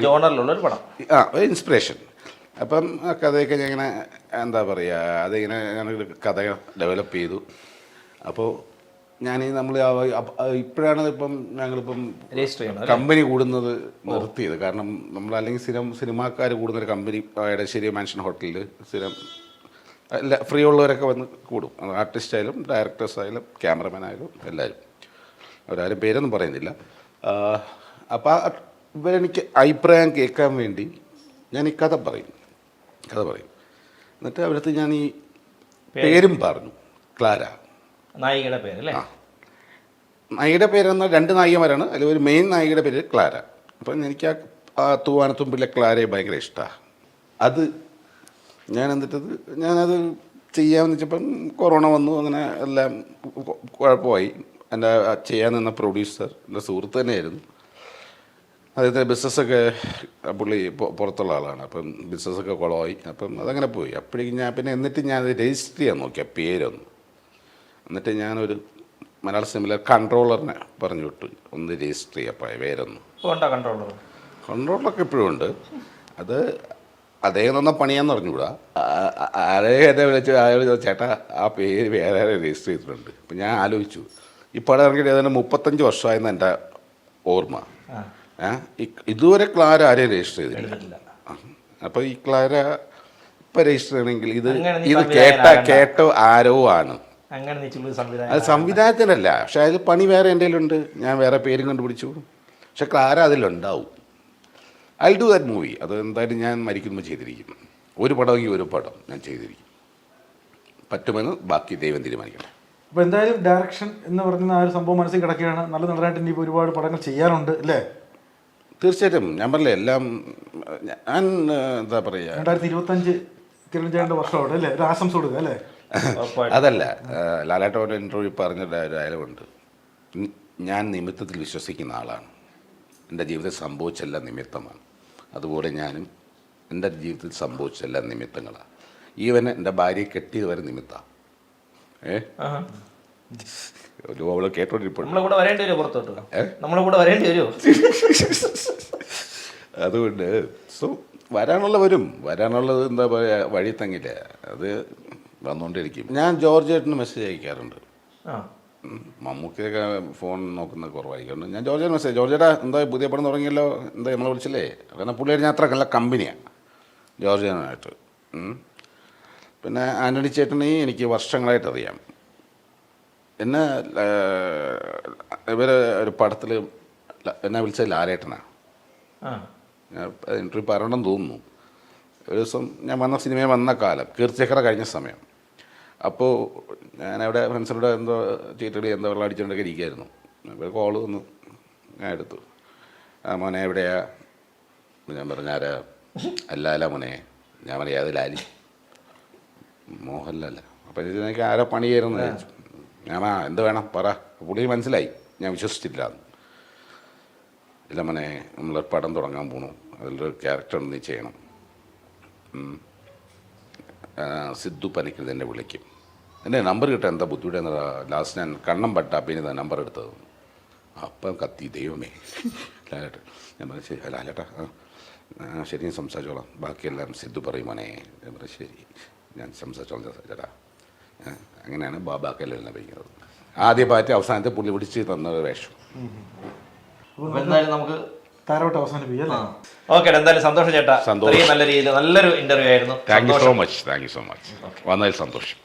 ജോണറിലുള്ള ഒരു പടം. ആ ഒരു ഇൻസ്പിറേഷൻ അപ്പം ആ കഥയൊക്കെ ഞാൻ ഇങ്ങനെ എന്താ പറയുക അതിങ്ങനെ ഞാനൊരു കഥ ഡെവലപ്പ് ചെയ്തു. അപ്പോൾ ഞാൻ നമ്മൾ ഇപ്പോഴാണ് ഇപ്പം ഞങ്ങളിപ്പം കമ്പനി കൂടുന്നത് നിർത്തിയത്. കാരണം നമ്മൾ അല്ലെങ്കിൽ സ്ഥിരം സിനിമാക്കാർ കൂടുന്ന ഒരു കമ്പനി എടശ്ശേരി മാൻഷൻ ഹോട്ടലിൽ സ്ഥിരം അല്ല ഫ്രീ ഉള്ളവരൊക്കെ വന്ന് കൂടും. ആർട്ടിസ്റ്റ് ആയാലും ഡയറക്ടേഴ്സ് ആയാലും ക്യാമറമാൻ ആയാലും എല്ലാവരും അവരാരും പേരൊന്നും പറയുന്നില്ല. അപ്പോൾ ഇവരെനിക്ക് അഭിപ്രായം കേൾക്കാൻ വേണ്ടി ഞാൻ ഈ കഥ പറയും. കഥ പറയും. എന്നിട്ട് അവിടുത്തെ ഞാൻ ഈ പേരും പറഞ്ഞു. ക്ലാര. നായികയുടെ പേര് അല്ലേ. നായികയുടെ പേരെന്ന രണ്ട് നായികമാരാണ്. അതിൽ ഒരു മെയിൻ നായികയുടെ പേര് ക്ലാര. അപ്പം എനിക്ക് ആ- തൂവാനത്തുമ്പിലെ ക്ലാരയെ ഭയങ്കര ഇഷ്ടമാണ് അത് ഞാൻ എന്നിട്ടത് ഞാനത് ചെയ്യാമെന്ന് വെച്ചപ്പം കൊറോണ വന്നു. അങ്ങനെ എല്ലാം കുഴപ്പമായി. എന്റെ ചെയ്യാൻ നിന്ന പ്രൊഡ്യൂസർ എന്റെ സുഹൃത്ത് തന്നെയായിരുന്നു. അദ്ദേഹത്തിന്റെ ബിസിനസ്സൊക്കെ പുള്ളി പുറത്തുള്ള ആളാണ്. അപ്പം ബിസിനസ്സൊക്കെ കുളമായി. അപ്പം അതങ്ങനെ പോയി. അപ്പോഴേക്കും ഞാൻ പിന്നെ എന്നിട്ട് ഞാനത് രജിസ്റ്റർ ചെയ്യാൻ പേരൊന്നും പേരൊന്ന്. എന്നിട്ട് ഞാനൊരു മലയാള സിമിലർ കൺട്രോളറിനെ പറഞ്ഞു വിട്ടു. ഒന്ന് രജിസ്റ്റർ ചെയ്യപ്പോൾ പേരൊന്ന് ഉണ്ടോ കൺട്രോളർ കൺട്രോളറൊക്കെ ഇപ്പോഴും ഉണ്ട്. അത് അദ്ദേഹം തന്ന പണിയാന്ന് പറഞ്ഞുകൂടാ അതേ എന്നെ വിളിച്ച് അയാൾ ചേട്ടാ ആ പേര് വേറെ രജിസ്റ്റർ ചെയ്തിട്ടുണ്ട്? അപ്പം ഞാൻ ആലോചിച്ചു. ഈ പടം ഇറങ്ങിയിട്ട് ഏതാണ്ട് മുപ്പത്തഞ്ച് വർഷമായെന്ന് എന്റെ ഓർമ്മ. ഇതുവരെ ക്ലാര ആരെയും രജിസ്റ്റർ ചെയ്തിട്ടില്ല. അപ്പോൾ ഈ ക്ലാര ഇപ്പം രജിസ്റ്റർ ചെയ്യണമെങ്കിൽ ഇത് ഇത് കേട്ട കേട്ടോ ആരോ ആണ്. അങ്ങനെ അത് സംവിധാനത്തിലല്ല പക്ഷെ അതിൽ പണി വേറെ എന്റെ ഉണ്ട് ഞാൻ വേറെ പേരും കണ്ടുപിടിച്ചു. പക്ഷെ ക്ലാര അതിലുണ്ടാവും. ഐ ഡു ദാറ്റ് മൂവി അത് എന്തായാലും ഞാൻ മരിക്കുമ്പോൾ ചെയ്തിരിക്കും. ഒരു പടമെങ്കിൽ ഒരു പടം ഞാൻ ചെയ്തിരിക്കും. പറ്റുമെന്ന് ബാക്കി ദൈവം തീരുമാനിക്കട്ടെ. അപ്പോൾ എന്തായാലും ഡയറക്ഷൻ എന്ന് പറയുന്ന ആ ഒരു സംഭവം മനസ്സിൽ കിടക്കുകയാണ്. നല്ല നടനായിട്ട് ഇനിയിപ്പോൾ ഒരുപാട് പടങ്ങൾ ചെയ്യാനുണ്ട് അല്ലേ? തീർച്ചയായിട്ടും. ഞാൻ പറഞ്ഞില്ല എല്ലാം ഞാൻ എന്താ പറയുക രണ്ടായിരത്തി ഇരുപത്തഞ്ച് കിരൺ വർഷമാണ് അല്ലേ? ഒരു ആശംസ കൊടുക്കുക അല്ലേ. അതല്ല ലാലാട്ടോടെ ഒരു ഇന്റർവ്യൂ പറഞ്ഞ ഡയലോഗുണ്ട് "നി- ഞാൻ നിമിത്തത്തിൽ വിശ്വസിക്കുന്ന ആളാണ്. എന്റെ ജീവിതത്തിൽ സംഭവിച്ചെല്ലാം നിമിത്തമാണ്. അതുപോലെ ഞാനും എന്റെ ജീവിതത്തിൽ സംഭവിച്ചെല്ലാം നിമിത്തങ്ങളാണ് ഈവൻ എന്റെ ഭാര്യയെ കെട്ടിയത് വരെ നിമിത്തമാണ് ഏ? അവൾ കേട്ടോണ്ടിരിപ്പുണ്ട്. നമ്മളെ കൂടെ വരേണ്ടി വരുമോ പുറത്തോട്ട്? നമ്മളെ കൂടെ വരേണ്ടി വരുമോ അതുകൊണ്ട് സോ വരാനുള്ള വരും വരാനുള്ളത് എന്താ പറയുക വഴി തങ്ങില്ല അത് വന്നുകൊണ്ടിരിക്കും ഞാൻ ജോർജ് ഏട്ടന് മെസ്സേജ് അയക്കാറുണ്ട്. മമ്മൂക്കിയൊക്കെ ഫോൺ നോക്കുന്ന കുറവായിരിക്കും. ഞാൻ ജോർജ് മെസ്സേജ് ജോർജേട്ടാ എന്താ പുതിയ പടം തുടങ്ങിയല്ലോ? എന്താ നമ്മളെ വിളിച്ചില്ലേ? കാരണം പുള്ളിയുടെ ഞാൻ അത്ര നല്ല കമ്പനിയാണ് ജോർജ് ഉം. പിന്നെ ആന്റണി ചേട്ടനെ എനിക്ക് വർഷങ്ങളായിട്ട് അറിയാം. എന്നെ ഇവർ ഒരു പടത്തിൽ എന്നെ വിളിച്ചത് ലാലേട്ടനാണ് ആ. ഞാൻ ഇന്റർവ്യൂ പറയണമെന്ന് തോന്നുന്നു. ഒരു ദിവസം ഞാൻ വന്ന സിനിമയിൽ വന്ന കാലം കീർത്തിക്കറ കഴിഞ്ഞ സമയം. അപ്പോൾ അവിടെ ഫ്രണ്ട്സിനോട് എന്തോ ചീറ്റടി എന്തോ വെള്ളം അടിച്ചുകൊണ്ടൊക്കെ ഇരിക്കുകയായിരുന്നു അപ്പോൾ കോൾ വന്നു. ഞാൻ എടുത്തു. ആ മോനെ എവിടെയാ? ഞാൻ പറഞ്ഞു ആരാ? അല്ല അല്ല മോനെ. ഞാൻ പറയാം അത് ലാലി? മോഹൻലാല അപ്പോൾ എനിക്ക് ആരാ പണി ചെയ്യുന്നത് ഞാൻ ആ എന്ത് വേണം? പറ. പുള്ളി മനസ്സിലായി. ഞാൻ വിശ്വസിച്ചില്ല. ഇല്ല മോനെ നമ്മളൊരു പടം തുടങ്ങാൻ പോണു. അതിലൊരു ക്യാരക്ടർ നീ ചെയ്യണം. സിദ്ധു പനിക്കൽ എന്നെ വിളിക്കും. എന്റെ നമ്പർ കിട്ടാൻ എന്താ ബുദ്ധിമുട്ട് ലാസ്റ്റ് ഞാൻ കണ്ണം പട്ടാപ്പിന് നമ്പർ എടുത്തത്. അപ്പം കത്തി ദൈവമേ. ലാലേട്ട ഞാൻ പറഞ്ഞു ശരി ലാലേട്ടാ ശരി സംസാരിച്ചോളാം. ബാക്കിയെല്ലാം സിദ്ധു പറയും ഞാൻ പറഞ്ഞു ശരി ഞാൻ സംസാരിച്ചോളാം ചേട്ടാ. അങ്ങനെയാണ് ബാബാക്കെല്ലാം ലഭിക്കുന്നത് ആദ്യ പാറ്റ് അവസാനത്തെ പുള്ളി പിടിച്ച് തന്ന വേഷം. എന്തായാലും നമുക്ക് താരോട്ട് അവസാനിപ്പിക്കുക അല്ലേ? ഓക്കെ എന്തായാലും സന്തോഷം ചേട്ടാ. നല്ല രീതിയിൽ നല്ലൊരു ഇന്റർവ്യൂ ആയിരുന്നു. Thank you so much thank you so much വന്നതിൽ സന്തോഷം.